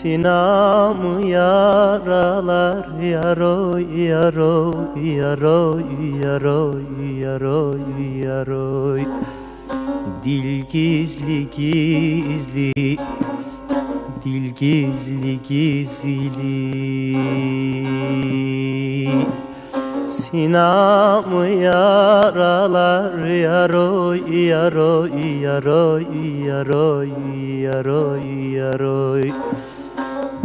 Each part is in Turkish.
Sinamı yaralar yaroy yaroy yaroy yaroy yaroy yaroy. Dil gizli gizli Dil gizli gizli. Sinamı yaralar yaroy yaroy yaroy yaroy yaroy yaroy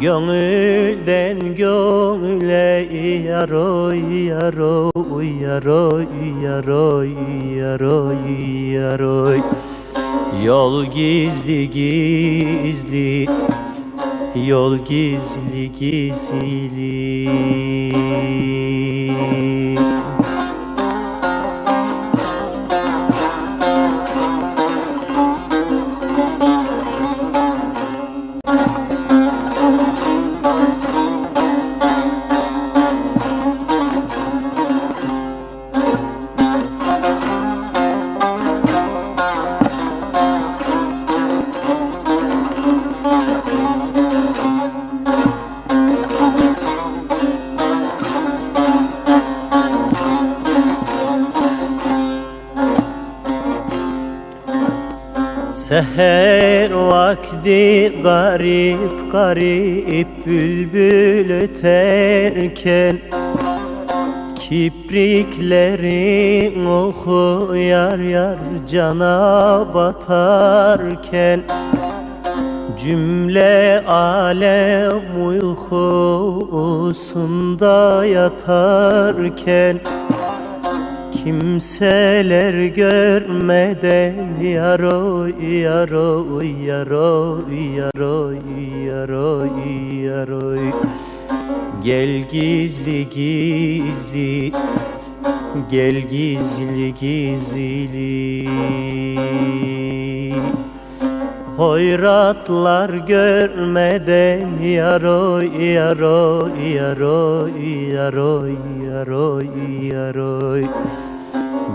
Gönülden gönüle yaroy yaroy yaroy yaroy yaroy yaroy Yol gizli gizli Yol gizli gizli Seher vakti garip garip bülbül öterken Kipriklerin oku yar yar cana batarken Cümle alem uykusunda yatarken Kimseler görmeden yaroy yaroy yaroy yaroy yaroy yaroy. Gel gizli gizli Gel gizli gizli. Hoyratlar görmeden yaroy yaroy yaroy yaroy yaroy yaroy